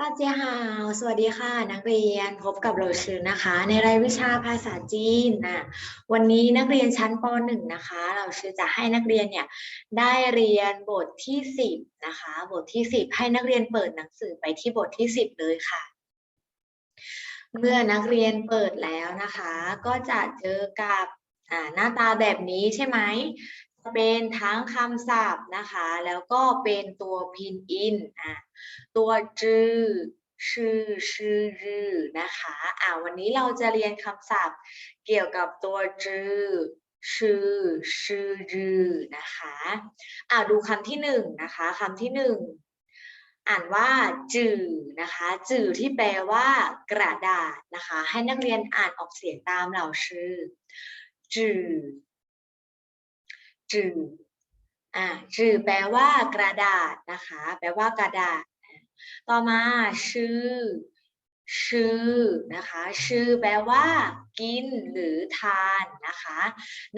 ตาเจียฮาวสวัสดีค่ะ นักเรียนพบกับเราชืนนะคะ ในรายวิชาภาษาจีนนะวันนี้นักเรียนชั้นป .1 นะคะ เราชือจะให้นักเรียนเนี่ยได้เรียนบทที่ 10 นะคะ บทที่ 10 ให้นักเรียนเปิดหนังสือไปที่บทที่ 10 เลยค่ะ เมื่อนักเรียนเปิดแล้วนะคะ ก็จะเจอกับหน้าตาแบบนี้ใช่ไหม เป็นทั้งคำศัพท์นะคะ แล้วก็เป็นตัวพินอินอะตัวจือชื่อชื่อรือนะคะอ่าวันนี้เราจะเรียนคำศัพท์เกี่ยวกับตัวจือชื่อชื่อรือนะคะอ่าดูคำที่หนึ่งนะคะคำที่หนึ่งอ่านว่าจือนะคะ จือที่แปลว่ากระดาษนะคะ ให้นักเรียนอ่านออกเสียงตามเหล่าชื่อจือ จืออ่าจือแปลว่ากระดาษนะคะ แปลว่ากระดาษ ต่อมาชื่อ ชื่อนะคะชื่อแปลว่า กินหรือทานนะคะ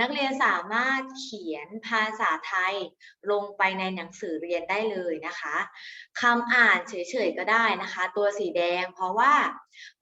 นักเรียนสามารถเขียนภาษาไทยลงไปในหนังสือเรียนได้เลยนะคะคำอ่านเฉยๆก็ได้นะคะ ตัวสีแดงเพราะว่า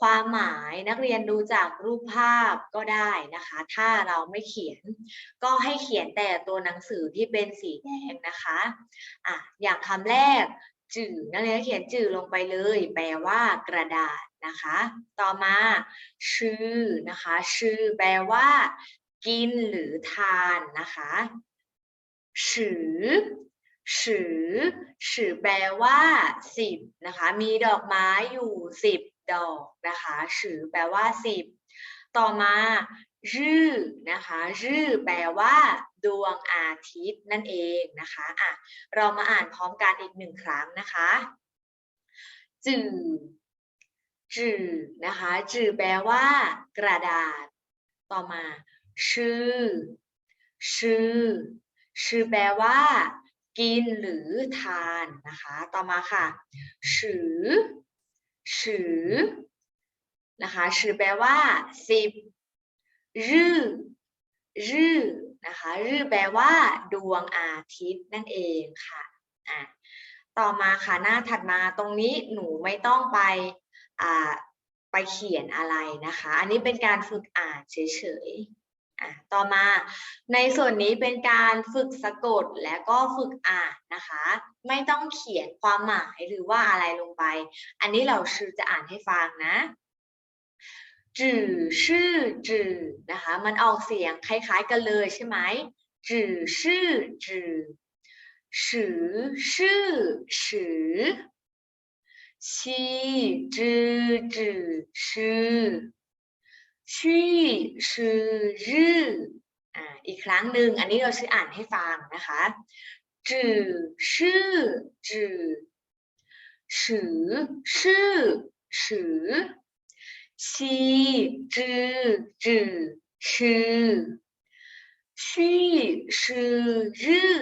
ความหมายนักเรียนดูจากรูปภาพก็ได้นะคะ ถ้าเราไม่เขียน ก็ให้เขียนแต่ตัวหนังสือที่เป็นสีแดงนะคะอะอย่างคำแรก จื่อนักเรียนเขียนจื่อลงไปเลย แปลว่ากระดาษนะคะ ต่อมาชื่อนะคะชื่อแปลว่า กินหรือทานนะคะฉือฉือฉือแปลว่าสิบนะคะ มีดอกไม้อยู่สิบดอกนะคะฉือแปลว่าสิบต่อมา รื่อนะคะรื่อแปลว่า ดวงอาทิตย์นั่นเองนะคะอะเรามาอ่านพร้อมกันอีกหนึ่งครั้งนะคะจื่อจื่อนะคะจื่อแปลว่า กระดาษ ต่อมา ชื่อ ชื่อ ชื่อแปลว่า กินหรือทานนะคะ ต่อมาค่ะฉือฉือนะคะฉือแปลว่าสิบ รื่อรื่อนะคะรื่อแปลว่า ดวงอาทิตย์นั่นเองค่ะอะต่อมาค่ะหน้าถัดมาตรงนี้หนูไม่ต้องไปอ่าไปเขียนอะไรนะคะ อันนี้เป็นการฝึกอ่านเฉยๆอะต่อมาในส่วนนี้เป็นการฝึกสะกดและก็ฝึกอ่านนะคะ ไม่ต้องเขียนความหมายหรือว่าอะไรลงไป อันนี้เราชื่อจะอ่านให้ฟังนะ จื่อชื่อจื่อนะคะ มันออกเสียงคล้ายๆกันเลยใช่ไหมจื่อชื่อจื่อฉือชื่อฉือชีจือจือชื่อชี่ชื่อรื่ออ่าอีกครั้งหนึ่งอันนี้เราชื่ออ่านให้ฟังนะคะจื่อชื่อจื่อฉือชื่อฉือ ชีจือจือชื่อชี่ชื่อรือ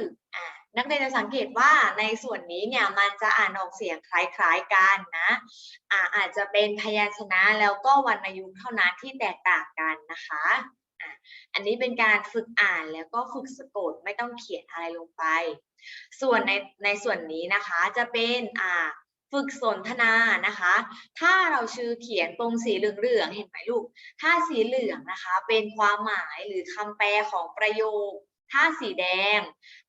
นักเรียนจะสังเกตว่าในส่วนนี้เนี่ยมันจะอ่านออกเสียงคล้ายๆกันนะอาอาจจะเป็นพยัญชนะแล้วก็วรรณยุกต์เท่านั้นที่แตกต่างกันนะคะอันนี้เป็นการฝึกอ่านแล้วก็ฝึกสะกดไม่ต้องเขียนอะไรลงไป ส่วนในในส่วนนี้นะคะจะเป็นอ่า ฝึกสนทนานะคะ ถ้าเราชื่อเขียนตรงสีเหลืองๆเห็นไหมลูก ถ้าสีเหลืองนะคะเป็นความหมายหรือคำแปลของประโยค ถ้าสีแดง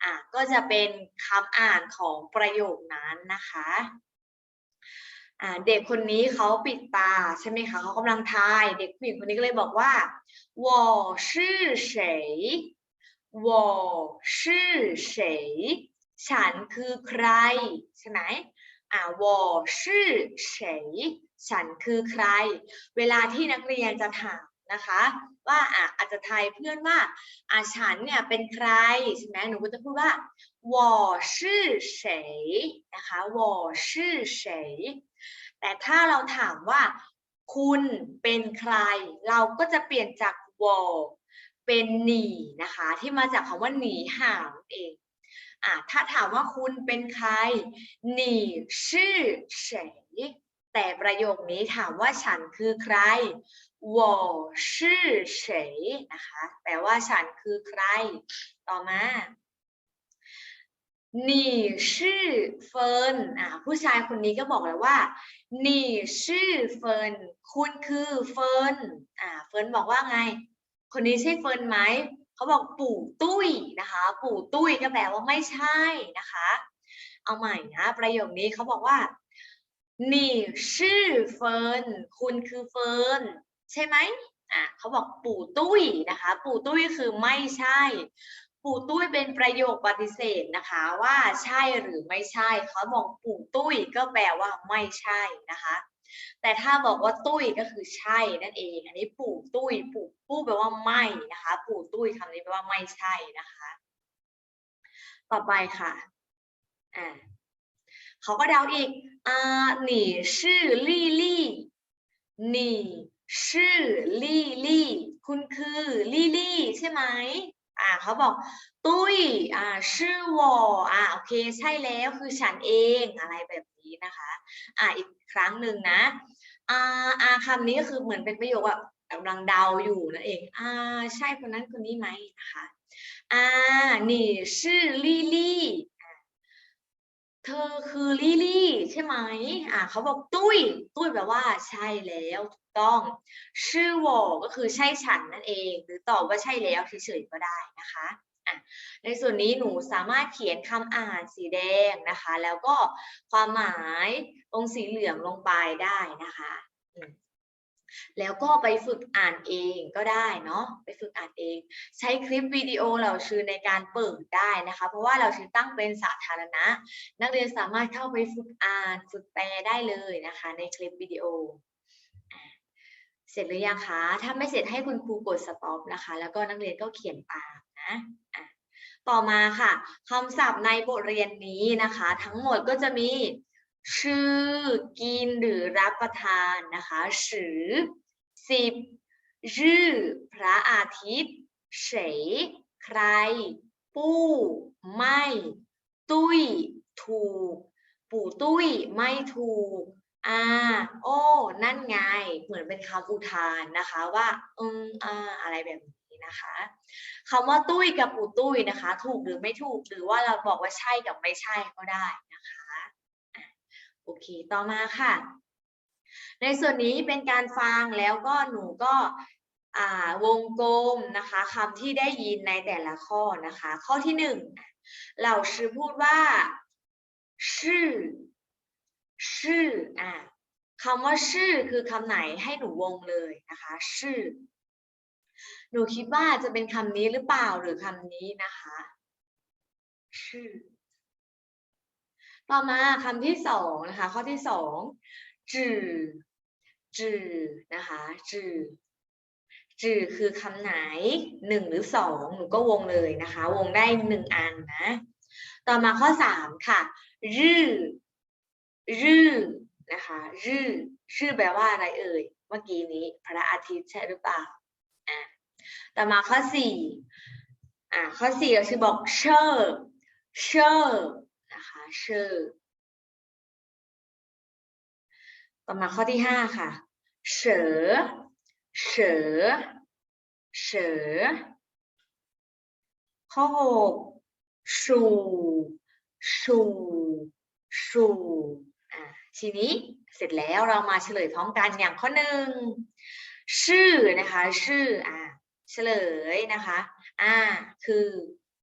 อ่ะก็จะเป็นคำอ่านของประโยคนั้นนะคะอ่าเด็กคนนี้เขาปิดตาใช่ไหมคะเขากำลังทาย เด็กผู้หญิงคนนี้ก็เลยบอกว่า我是谁我是谁ฉันคือใคร ใช่ไหม อ่าวอชื่อเฉันคือใคร เวลาที่นักเรียนจะถามนะคะ ว่าอะอาจจะไทยเพื่อนว่าอะฉันเนี่ยเป็นใครใช่ไหมหนูก็จะพูดว่าวอชื่อเฉยนะคะวอชื่อเฉแต่ถ้าเราถามว่า คุณเป็นใคร เราก็จะเปลี่ยนจากวอเป็นหนีนะคะ ที่มาจากคำว่าหนีห่างเองอ่ะถ้าถามว่าคุณเป็นใครหนีชื่อเฉยแต่ประโยคนี้ถามว่าฉันคือใคร我是谁นะคะ แปลว่าฉันคือใคร ต่อมา นี่ชื่อเฟิร์นอ่าผู้ชายคนนี้ก็บอกแล้วว่า นี่ชื่อเฟิร์นคุณคือเฟิร์นอ่าเฟิร์นบอกว่าไง คนนี้ใช่เฟิร์นไหม เขาบอกปู่ตุ้ยนะคะ ปู่ตุ้ยก็แปลว่าไม่ใช่นะคะ เอาใหม่นะประโยคนี้เขาบอกว่านี่ชื่อเฟิร์นคุณคือเฟิร์นใช่ไหมอะเขาบอกปู่ตุ้ยนะคะ ปู่ตุ้ยคือไม่ใช่ ปู่ตุ้ยเป็นประโยคปฏิเสธนะคะว่าใช่หรือไม่ใช่เขาบอกปู่ตุ้ยก็แปลว่าไม่ใช่นะคะ แต่ถ้าบอกว่าตุ้ยก็คือใช่นั่นเอง อันนี้ปู่ตุ้ยปู่ปู่แปลว่าไม่นะคะ ปู่ตุ้ยคำนี้แปลว่าไม่ใช่นะคะ ต่อไปค่ะอ่าเขาก็เดาอีกอ่า你是丽丽你是丽丽คุณคือลี่ลี่ใช่ไหมอ่าเขาบอก ตุ้ยอ่าชื่อวออ่าโอเคใช่แล้วคือฉันเองอะไรแบบ นี้นะคะ อ่าอีกครั้งหนึ่งนะอ่าอาคำนี้ก็คือเหมือนเป็นประโยคแบบกำลังเดาอยู่นั่นเองอ่าใช่คนนั้นคนนี้ไหมนะคะอ่านี่ชื่อลิลี่เธอคือลิลี่ใช่ไหมอ่าเขาบอกตุ้ย ตุ้ยแปลว่าใช่แล้วถูกต้อง ชื่อวอก็คือใช่ฉันนั่นเอง หรือตอบว่าใช่แล้วเฉยๆก็ได้นะคะ ในส่วนนี้หนูสามารถเขียนคำอ่านสีแดงนะคะ แล้วก็ความหมายตรงสีเหลืองลงไปได้นะคะแล้วก็ไปฝึกอ่านเองก็ได้เนาะไปฝึกอ่านเอง ใช้คลิปวิดีโอเราชื่อในการเปิดได้นะคะ เพราะว่าเราชื่อตั้งเป็นสาธารณะ นักเรียนสามารถเข้าไปฝึกอ่านฝึกแปลได้เลยนะคะ ในคลิปวิดีโอ เสร็จหรือยังคะถ้าไม่เสร็จให้คุณครูกด stop นะคะ แล้วก็นักเรียนก็เขียนตาม นะต่อมาค่ะคำศัพท์ในบทเรียนนี้นะคะ ทั้งหมดก็จะมี ชื่อ กินหรือรับประทานนะคะสือสิบรื่อพระอาทิตย์เฉยใคร ปู้ ไม่ ตุ้ย ถูก ปู่ตุ้ย ไม่ถูกอ่าโอ้ นั่นไง เหมือนเป็นคำอุทานนะคะว่า อืมอ่าอะไรแบบ นี้นะคะคำว่าตุ้ยกับปู่ตุ้ยนะคะ ถูกหรือไม่ถูกหรือว่าเราบอกว่าใช่กับไม่ใช่ก็ได้นะคะโอเคต่อมาค่ะ ในส่วนนี้เป็นการฟังแล้วก็หนูก็วงกลมนะคะคำที่ได้ยินในแต่ละข้อนะคะ ข้อที่หนึ่งเหล่าชื่อพูดว่าชื่อชื่ออ่าคำว่าชื่อคือคำไหนให้หนูวงเลยนะคะ ชื่อ หนูคิดว่าจะเป็นคำนี้หรือเปล่าหรือคำนี้นะคะชื่อต่อมาคำที่สองนะคะ ข้อที่สองจื่อจื่อนะคะจื่อจื่อคือคำไหนหนึ่งหรือสองหนูก็วงเลยนะคะ วงได้หนึ่งอันนะ ต่อมาข้อสามค่ะรื่อรื่อนะคะรื่อชื่อแปลว่าอะไรเอ่ย เมื่อกี้นี้พระอาทิตย์ใช่หรือเปล่าอ่า ต่อมาข้อสี่อ่าข้อสี่เราคือบอกเชอร์เชอร์นะคะเชอร์ต่อมาข้อที่ห้าค่ะเฉอเฉอเฉอข้อหกชูชูชูอ่าทีนี้เสร็จแล้วเรามาเฉลยพร้อมกันอย่างข้อหนึ่งชื่อนะคะ ชื่ออ่า เฉลยนะคะอ่าคือ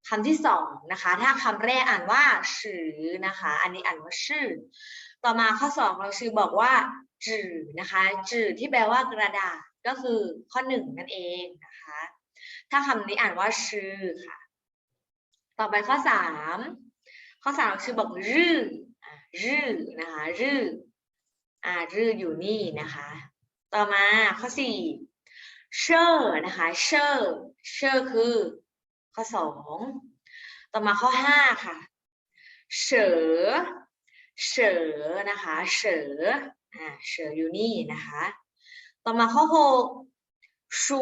คำที่สองนะคะ ถ้าคำแรกอ่านว่าชื่อนะคะ อันนี้อ่านว่าชื่อ ต่อมาข้อสองเราชื่อบอกว่าจื่อนะคะจื่อที่แปลว่ากระดาษก็คือข้อหนึ่งนั่นเองนะคะ ถ้าคำนี้อ่านว่าชื่อค่ะ ต่อไปข้อสามข้อสามชื่อบอกรื่อรื่อนะคะรื่ออ่ารื่ออยู่นี่นะคะ ต่อมาข้อสี่ เชอร์นะคะเชอร์เชอร์คือข้อสองต่อมาข้อห้าค่ะเฉอเฉอนะคะเฉออ่าเฉออยู่นี่นะคะ ต่อมาข้อหกชู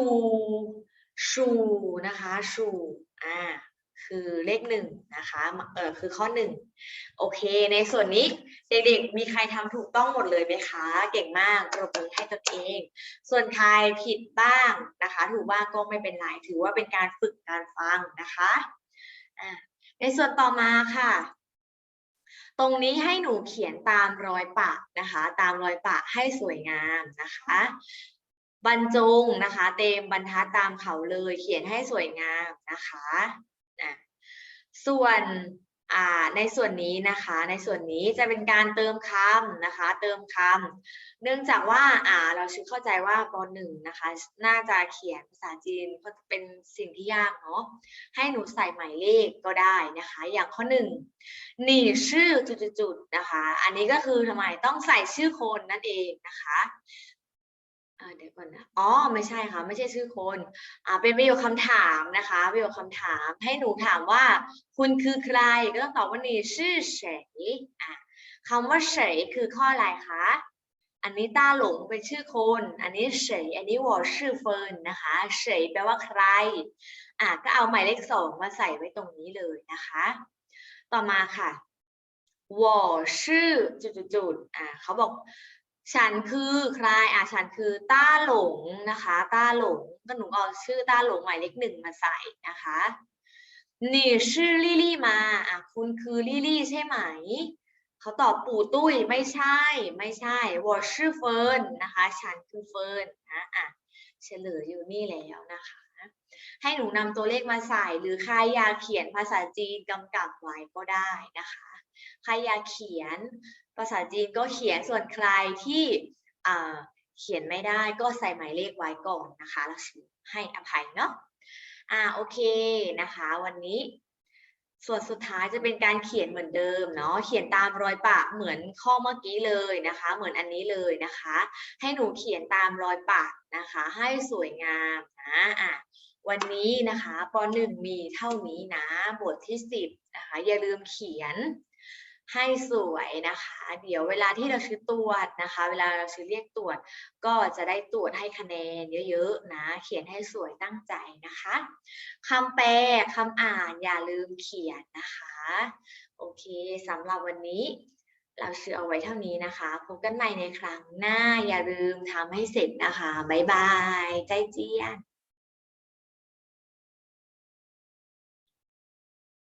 ชูนะคะชูอ่า คือเลขหนึ่งนะคะเออคือข้อหนึ่งโอเค ในส่วนนี้เด็กๆมีใครทำถูกต้องหมดเลยไหมคะ เก่งมากปรบมือให้ตนเอง ส่วนใครผิดบ้างนะคะ ถูกบ้างก็ไม่เป็นไรถือว่าเป็นการฝึกการฟังนะคะอ่าในส่วนต่อมาค่ะ ตรงนี้ให้หนูเขียนตามรอยปะนะคะ ตามรอยปะให้สวยงามนะคะบรรจงนะคะ เต็มบรรทัดตามเขาเลย เขียนให้สวยงามนะคะ อะส่วนในส่วนนี้นะคะ ในส่วนนี้จะเป็นการเติมคำนะคะ เติมคำเนื่องจากว่าเราชื่อเข้าใจว่าปหนึ่งนะคะ น่าจะเขียนภาษาจีนเป็นสิ่งที่ยากเนาะให้หนูใส่หมายเลขก็ได้นะคะ อย่างข้อหนึ่งหนี่ชื่อจุดๆนะคะ อันนี้ก็คือทำไมต้องใส่ชื่อคนนั่นเองนะคะ อ่าเดี๋ยวก่อนนะ อ๋อ ไม่ใช่ค่ะ ไม่ใช่ชื่อคน อ่า เป็นประโยคคำถามนะคะ ประโยคคำถาม ให้หนูถามว่า คุณคือใคร ก็ต้องตอบว่านี่ชื่อเฉยอะคำว่าเฉยคือข้ออะไรคะ อันนี้ต้าหลงเป็นชื่อคน อันนี้เฉย อันนี้วอชื่อเฟิร์นนะคะ เฉยแปลว่าใคร อะก็เอาหมายเลขสองมาใส่ไว้ตรงนี้เลยนะคะ ต่อมาค่ะวอชื่อจุดๆอ่าเขาบอก ฉันคือใครอ่าฉันคือต้าหลงนะคะ ต้าหลงก็หนูเอาชื่อต้าหลงหมายเลขหนึ่งมาใส่นะคะนี่ชื่อลี่ลี่มาอะคุณคือลี่ลี่ใช่ไหมเขาตอบปู่ตุ้ยไม่ใช่ ไม่ใช่วอชื่อเฟิร์นนะคะ ฉันคือเฟิร์นนะอะเฉลยอยู่นี่แล้วนะคะ ให้หนูนำตัวเลขมาใส่หรือใครอยากเขียนภาษาจีนกำกับไว้ก็ได้นะคะใครอยากเขียน ภาษาจีนก็เขียนส่วนใครที่เขียนไม่ได้ก็ใส่หมายเลขไว้ก่อนนะคะแล้วให้อภัยเนาะอ่าโอเคนะคะ วันนี้ ส่วนสุดท้ายจะเป็นการเขียนเหมือนเดิมเนาะเขียนตามรอยปะเหมือนข้อเมื่อกี้เลยนะคะ เหมือนอันนี้เลยนะคะ ให้หนูเขียนตามรอยปะนะคะ ให้สวยงามนะอะวันนี้นะคะปหนึ่งมีเท่านี้นะบทที่สิบนะคะอย่าลืมเขียน ให้สวยนะคะ เดี๋ยวเวลาที่เราชื่อตรวจนะคะ เวลาเราชื่อเรียกตรวจ ก็จะได้ตรวจให้คะแนนเยอะๆนะ เขียนให้สวยตั้งใจนะคะคำแปลคำอ่านอย่าลืมเขียนนะคะ โอเคสำหรับวันนี้ เราชื่อเอาไว้เท่านี้นะคะพบกันใหม่ในครั้งหน้าอย่าลืมทำให้เสร็จนะคะบ๊ายบาย ใจเจียน